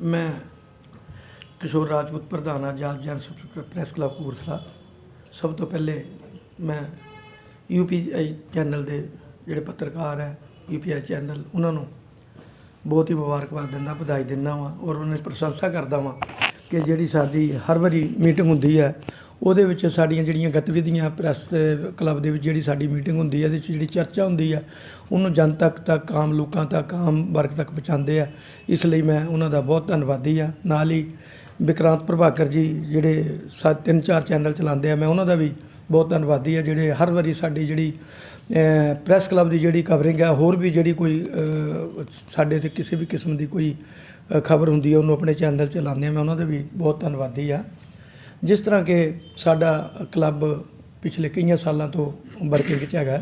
ਮੈਂ ਕਿਸ਼ੋਰ ਰਾਜਪੂਤ ਪ੍ਰਧਾਨ ਆਜ਼ਾਦ ਜਨ ਸੁਰੱਖਿਆ ਪ੍ਰੈਸ ਕਲੱਬ ਕਪੂਰਥਲਾ। ਸਭ ਤੋਂ ਪਹਿਲੇ ਮੈਂ ਯੂਪੀਆਈ ਚੈਨਲ ਦੇ ਜਿਹੜੇ ਪੱਤਰਕਾਰ ਹੈ ਯੂਪੀਆਈ ਚੈਨਲ, ਉਹਨਾਂ ਨੂੰ ਬਹੁਤ ਹੀ ਮੁਬਾਰਕਬਾਦ ਦਿੰਦਾ, ਵਧਾਈ ਦਿੰਦਾ ਵਾਂ ਔਰ ਉਹਨਾਂ ਦੀ ਪ੍ਰਸ਼ੰਸਾ ਕਰਦਾ ਵਾਂ ਕਿ ਜਿਹੜੀ ਸਾਡੀ ਹਰ ਵਾਰੀ ਮੀਟਿੰਗ ਹੁੰਦੀ ਹੈ ਉਹਦੇ ਵਿੱਚ ਸਾਡੀਆਂ ਜਿਹੜੀਆਂ ਗਤੀਵਿਧੀਆਂ ਪ੍ਰੈਸ ਕਲੱਬ ਦੇ ਵਿੱਚ ਜਿਹੜੀ ਸਾਡੀ ਮੀਟਿੰਗ ਹੁੰਦੀ ਹੈ ਇਹਦੇ ਵਿੱਚ ਜਿਹੜੀ ਚਰਚਾ ਹੁੰਦੀ ਆ ਉਹਨੂੰ ਜਨਤਕ ਤੱਕ ਆਮ ਲੋਕਾਂ ਤੱਕ ਆਮ ਵਰਗ ਤੱਕ ਪਹੁੰਚਾਉਂਦੇ ਆ। ਇਸ ਲਈ ਮੈਂ ਉਹਨਾਂ ਦਾ ਬਹੁਤ ਧੰਨਵਾਦੀ ਆ। ਨਾਲ ਹੀ ਵਿਕਰਾਂਤ ਪ੍ਰਭਾਕਰ ਜੀ ਜਿਹੜੇ ਸਾ ਤਿੰਨ ਚਾਰ ਚੈਨਲ ਚਲਾਉਂਦੇ ਆ ਮੈਂ ਉਹਨਾਂ ਦਾ ਵੀ ਬਹੁਤ ਧੰਨਵਾਦੀ ਆ ਜਿਹੜੇ ਹਰ ਵਾਰੀ ਸਾਡੀ ਜਿਹੜੀ ਅਹ, ਪ੍ਰੈਸ ਕਲੱਬ ਦੀ ਜਿਹੜੀ ਕਵਰਿੰਗ ਹੈ ਹੋਰ ਵੀ ਜਿਹੜੀ ਕੋਈ ਸਾਡੇ ਤੇ ਕਿਸੇ ਵੀ ਕਿਸਮ ਦੀ ਕੋਈ ਖਬਰ ਹੁੰਦੀ ਹੈ ਉਹਨੂੰ ਆਪਣੇ ਚੈਨਲ ਚਲਾਉਂਦੇ ਲਾਉਂਦੇ ਆ ਮੈਂ ਉਹਨਾਂ ਦੇ ਵੀ ਬਹੁਤ ਧੰਨਵਾਦੀ ਆ। ਜਿਸ ਤਰ੍ਹਾਂ ਕਿ ਸਾਡਾ ਕਲੱਬ ਪਿਛਲੇ ਕਈਆਂ ਸਾਲਾਂ ਤੋਂ ਵਰਕਿੰਗ 'ਚ ਹੈਗਾ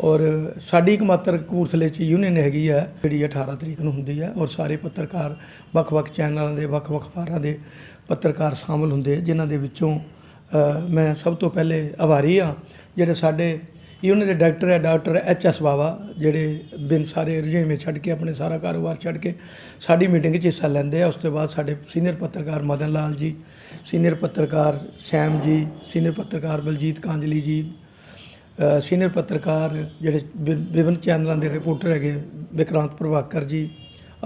ਔਰ ਸਾਡੀ ਇੱਕ ਮਾਤਰ ਕਪੂਰਥਲੇ 'ਚ ਯੂਨੀਅਨ ਹੈਗੀ ਆ, ਜਿਹੜੀ 18 ਤਰੀਕ ਨੂੰ ਹੁੰਦੀ ਹੈ ਔਰ ਸਾਰੇ ਪੱਤਰਕਾਰ ਵੱਖ-ਵੱਖ ਚੈਨਲਾਂ ਦੇ, ਵੱਖ-ਵੱਖ ਅਖਬਾਰਾਂ ਦੇ ਪੱਤਰਕਾਰ ਸ਼ਾਮਲ ਹੁੰਦੇ ਜਿਨ੍ਹਾਂ ਦੇ ਵਿੱਚੋਂ ਮੈਂ ਸਭ ਤੋਂ ਪਹਿਲੇ ਆਭਾਰੀ ਆ ਜਿਹੜੇ ਸਾਡੇ ਇਹ ਉਹਨਾਂ ਦੇ ਡਾਇਰੈਕਟਰ ਹੈ ਡਾਕਟਰ ਐਚ ਐਸ ਬਾਵਾ ਜਿਹੜੇ ਬਿਨ ਸਾਰੇ ਰੁਝੇਵੇਂ ਛੱਡ ਕੇ ਆਪਣੇ ਸਾਰਾ ਕਾਰੋਬਾਰ ਛੱਡ ਕੇ ਸਾਡੀ ਮੀਟਿੰਗ 'ਚ ਹਿੱਸਾ ਲੈਂਦੇ ਆ। ਉਸ ਤੋਂ ਬਾਅਦ ਸਾਡੇ ਸੀਨੀਅਰ ਪੱਤਰਕਾਰ ਮਦਨ ਲਾਲ ਜੀ ਸੀਨੀਅਰ ਪੱਤਰਕਾਰ ਸ਼ੈਮ ਜੀ ਸੀਨੀਅਰ ਪੱਤਰਕਾਰ ਬਲਜੀਤ ਕਾਂਜਲੀ ਜੀ ਸੀਨੀਅਰ ਪੱਤਰਕਾਰ ਜਿਹੜੇ ਵਿ- ਵਿਭਿੰਨ ਚੈਨਲਾਂ ਦੇ ਰਿਪੋਰਟਰ ਹੈਗੇ ਵਿਕਰਾਂਤ ਪ੍ਰਭਾਕਰ ਜੀ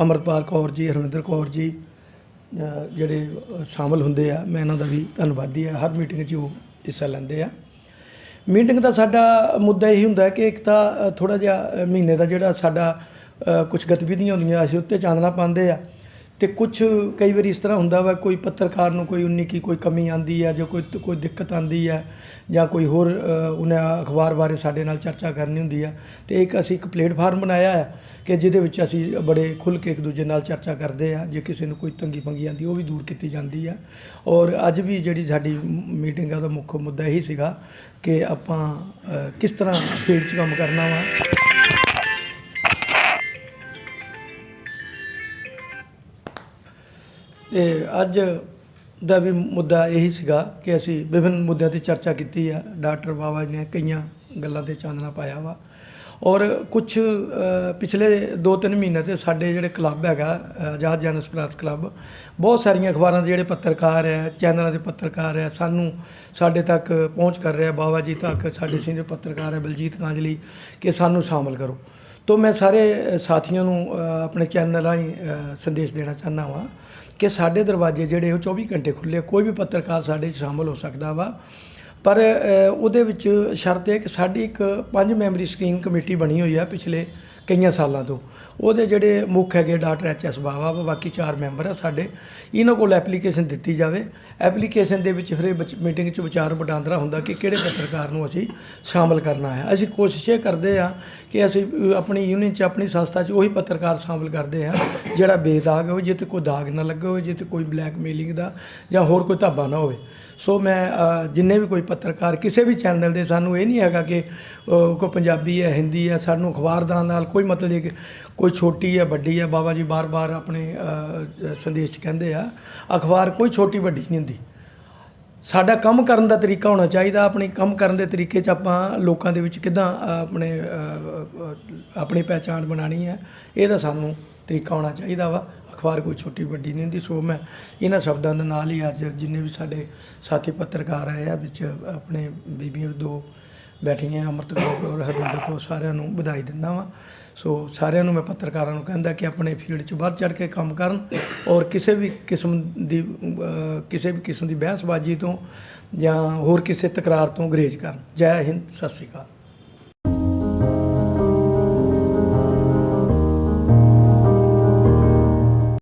ਅਮਰਪਾਲ ਕੌਰ ਜੀ ਹਰਵਿੰਦਰ ਕੌਰ ਜੀ ਜਿਹੜੇ ਅ, ਸ਼ਾਮਲ ਹੁੰਦੇ ਆ। ਮੈਂ ਇਹਨਾਂ ਦਾ ਵੀ ਧੰਨਵਾਦੀ ਆ ਹਰ ਮੀਟਿੰਗ 'ਚ ਉਹ ਹਿੱਸਾ ਲੈਂਦੇ ਆ। ਮੀਟਿੰਗ ਦਾ ਸਾਡਾ ਮੁੱਦਾ ਇਹੀ ਹੁੰਦਾ ਕਿ ਇੱਕ ਤਾਂ ਥੋੜਾ ਜਿਹਾ ਮਹੀਨੇ ਦਾ ਜਿਹੜਾ ਸਾਡਾ ਕੁਝ ਗਤੀਵਿਧੀਆਂ ਹੁੰਦੀਆਂ, ਅਸੀਂ ਉੱਤੇ ਚਾਨਣਾ ਪਾਉਂਦੇ ਆ। ਤੇ ਕੁਝ ਕਈ ਵਾਰੀ ਇਸ ਤਰ੍ਹਾਂ ਹੁੰਦਾ ਵਾ ਕੋਈ ਪੱਤਰਕਾਰ ਨੂੰ ਕੋਈ ਉਨੀ ਕੀ ਕੋਈ ਕਮੀ ਆਂਦੀ ਹੈ ਜਾਂ ਕੋਈ ਕੋਈ ਦਿੱਕਤ ਆਂਦੀ ਹੈ ਜਾਂ ਕੋਈ ਹੋਰ ਅ, ਉਹਨੇ ਅਖਬਾਰ ਬਾਰੇ ਸਾਡੇ ਨਾਲ ਚਰਚਾ ਕਰਨੀ ਹੁੰਦੀ ਹੈ ਤੇ ਇੱਕ ਅਸੀਂ ਇੱਕ ਪਲੇਟਫਾਰਮ ਬਣਾਇਆ ਹੈ ਕਿ ਜਿਹਦੇ ਵਿੱਚ ਅਸੀਂ ਬੜੇ ਖੁੱਲ੍ਹ ਕੇ ਇੱਕ ਦੂਜੇ ਨਾਲ ਚਰਚਾ ਕਰਦੇ ਆ ਜੇ ਕਿਸੇ ਨੂੰ ਕੋਈ ਤੰਗੀ ਪੰਗੀ ਆਂਦੀ ਉਹ ਵੀ ਦੂਰ ਕੀਤੀ ਜਾਂਦੀ ਆ। ਔਰ ਅੱਜ ਵੀ ਜਿਹੜੀ ਸਾਡੀ ਮੀਟਿੰਗ ਆ ਉਹਦਾ ਮੁੱਖ ਮੁੱਦਾ ਇਹੀ ਸੀਗਾ ਕਿ ਆਪਾਂ ਕਿਸ ਤਰ੍ਹਾਂ ਫੀਲਡ 'ਚ ਕੰਮ ਕਰਨਾ ਵਾ। ਤੇ ਅੱਜ ਦਾ ਵੀ ਮੁੱਦਾ ਇਹੀ ਸੀਗਾ ਕਿ ਅਸੀਂ ਵਿਭਿੰਨ ਮੁੱਦਿਆਂ ਤੇ ਚਰਚਾ ਕੀਤੀ ਆ। ਡਾਕਟਰ ਬਾਬਾ ਜੀ ਨੇ ਕਈਆਂ ਗੱਲਾਂ ਤੇ ਚਾਨਣਾ ਪਾਇਆ ਵਾ। ਔਰ ਕੁਝ ਪਿਛਲੇ 2-3 ਮਹੀਨੇ ਤੇ ਸਾਡੇ ਜਿਹੜੇ ਕਲੱਬ ਹੈਗਾ ਆਜ਼ਾਦ ਜਨ ਪ੍ਰੈਸ ਕਲੱਬ, ਬਹੁਤ ਸਾਰੀਆਂ ਅਖਬਾਰਾਂ ਦੇ ਜਿਹੜੇ ਪੱਤਰਕਾਰ ਹੈ, ਚੈਨਲਾਂ ਦੇ ਪੱਤਰਕਾਰ ਹੈ, ਸਾਨੂੰ ਸਾਡੇ ਤੱਕ ਪਹੁੰਚ ਕਰ ਰਿਹਾ। ਬਾਬਾ ਜੀ ਤੱਕ ਸਾਡੇ ਸਿੰਘ ਦੇ ਪੱਤਰਕਾਰ ਹੈ, ਬਲਜੀਤ ਕਾਂਜਲੀ, ਕਿ ਸਾਨੂੰ ਸ਼ਾਮਲ ਕਰੋ। ਤੋਂ ਮੈਂ ਸਾਰੇ ਸਾਥੀਆਂ ਨੂੰ ਆਪਣੇ ਚੈਨਲ ਰਾਹੀਂ ਸੰਦੇਸ਼ ਦੇਣਾ ਚਾਹੁੰਦਾ ਵਾਂ ਕਿ ਸਾਡੇ ਦਰਵਾਜ਼ੇ ਜਿਹੜੇ ਉਹ 24 ਘੰਟੇ ਖੁੱਲੇ ਕੋਈ ਵੀ ਪੱਤਰਕਾਰ ਸਾਡੇ 'ਚ ਸ਼ਾਮਲ ਹੋ ਸਕਦਾ ਵਾ। ਪਰ ਉਹਦੇ ਵਿੱਚ ਸ਼ਰਤ ਹੈ ਕਿ ਸਾਡੀ ਇੱਕ ਪੰਜ ਮੈਂਬਰੀ ਸਕੀਮ ਕਮੇਟੀ ਬਣੀ ਹੋਈ ਆ ਪਿਛਲੇ ਕਈਆਂ ਸਾਲਾਂ ਤੋਂ। ਉਹਦੇ ਜਿਹੜੇ ਮੁੱਖ ਹੈਗੇ ਡਾਕਟਰ ਐਚ ਐਸ ਬਾਵਾ ਵਾ, ਬਾਕੀ ਚਾਰ ਮੈਂਬਰ ਆ ਸਾਡੇ ਇਹਨਾਂ ਕੋਲ ਐਪਲੀਕੇਸ਼ਨ ਦਿੱਤੀ ਜਾਵੇ। ਐਪਲੀਕੇਸ਼ਨ ਦੇ ਵਿੱਚ ਫਿਰ ਇਹ ਮੀਟਿੰਗ 'ਚ ਵਿਚਾਰ ਵਟਾਂਦਰਾ ਹੁੰਦਾ ਕਿ ਕਿਹੜੇ ਪੱਤਰਕਾਰ ਨੂੰ ਅਸੀਂ ਸ਼ਾਮਲ ਕਰਨਾ ਹੈ। ਅਸੀਂ ਕੋਸ਼ਿਸ਼ ਇਹ ਕਰਦੇ ਆ ਕਿ ਅਸੀਂ ਆਪਣੀ ਯੂਨੀਅਨ 'ਚ ਆਪਣੀ ਸੰਸਥਾ 'ਚ ਉਹੀ ਪੱਤਰਕਾਰ ਸ਼ਾਮਲ ਕਰਦੇ ਆ ਜਿਹੜਾ ਬੇਦਾਗ ਹੋਵੇ ਜਿੱਥੇ ਕੋਈ ਦਾਗ ਨਾ ਲੱਗੇ ਹੋਵੇ ਜਿੱਥੇ ਕੋਈ ਬਲੈਕਮੇਲਿੰਗ ਦਾ ਜਾਂ ਹੋਰ ਕੋਈ ਧਾਬਾ ਨਾ ਹੋਵੇ। ਸੋ ਮੈਂ ਜਿੰਨੇ ਵੀ ਕੋਈ ਪੱਤਰਕਾਰ ਕਿਸੇ ਵੀ ਚੈਨਲ ਦੇ ਸਾਨੂੰ ਇਹ ਨਹੀਂ ਹੈਗਾ ਕਿ ਅ, ਕੋਈ ਪੰਜਾਬੀ ਹੈ ਹਿੰਦੀ ਹੈ ਸਾਨੂੰ ਅਖਬਾਰਦਾਰ ਨਾਲ ਕੋਈ ਮਤਲਬ ਨਹੀਂ ਕਿ ਕੋਈ ਛੋਟੀ ਹੈ ਵੱਡੀ ਹੈ ਬਾਬਾ ਜੀ ਬਾਰ-ਬਾਰ ਆਪਣੇ ਸੰਦੇਸ਼ 'ਚ ਕਹਿੰਦੇ ਆ, ਅਖਬਾਰ ਕੋਈ ਛੋਟੀ ਵੱਡੀ ਨਹੀਂ ਹੁੰਦੀ। ਸਾਡਾ ਕੰਮ ਕਰਨ ਦਾ ਤਰੀਕਾ ਹੋਣਾ ਚਾਹੀਦਾ, ਆਪਣੀ ਕੰਮ ਕਰਨ ਦੇ ਤਰੀਕੇ 'ਚ ਆਪਾਂ ਲੋਕਾਂ ਦੇ ਵਿੱਚ ਕਿਦਾਂ ਆਪਣੇ ਆਪਣੀ ਪਹਿਚਾਣ ਬਣਾਣੀ ਹੈ ਇਹਦਾ ਸਾਨੂੰ ਤਰੀਕਾ ਹੋਣਾ ਚਾਹੀਦਾ ਵਾ। ਅਖਬਾਰ ਕੋਈ ਛੋਟੀ ਵੱਡੀ ਨਹੀਂ ਹੁੰਦੀ, ਸੋ ਮੈਂ ਇਹਨਾਂ ਸ਼ਬਦਾਂ ਦੇ ਨਾਲ ਹੀ ਅੱਜ ਜਿੰਨੇ ਵੀ ਸਾਡੇ ਸਾਥੀ ਪੱਤਰਕਾਰ ਆਏ ਆ, ਵਿੱਚ ਆਪਣੇ ਬੀਬੀਆਂ ਦੋ ਬੈਠੀਆਂ ਅੰਮ੍ਰਿਤ ਕੌਰ ਔਰ ਹਰਵਿੰਦਰ ਕੌਰ ਸਾਰਿਆਂ ਨੂੰ ਵਧਾਈ ਦਿੰਦਾ ਵਾਂ। ਸੋ ਸਾਰਿਆਂ ਨੂੰ ਮੈਂ ਪੱਤਰਕਾਰਾਂ ਨੂੰ ਕਹਿੰਦਾ ਕਿ ਆਪਣੇ ਫੀਲਡ 'ਚ ਵੱਧ ਚੜ ਕੇ ਕੰਮ ਕਰਨ ਔਰ ਕਿਸੇ ਵੀ ਕਿਸਮ ਦੀ ਕਿਸੇ ਵੀ ਕਿਸਮ ਦੀ ਬਹਿਸਬਾਜ਼ੀ ਤੋਂ ਜਾਂ ਹੋਰ ਕਿਸੇ ਤਕਰਾਰ ਤੋਂ ਗਰੇਜ ਕਰਨ। ਜੈ ਹਿੰਦ, ਸਤਿ ਸ਼੍ਰੀ ਅਕਾਲ।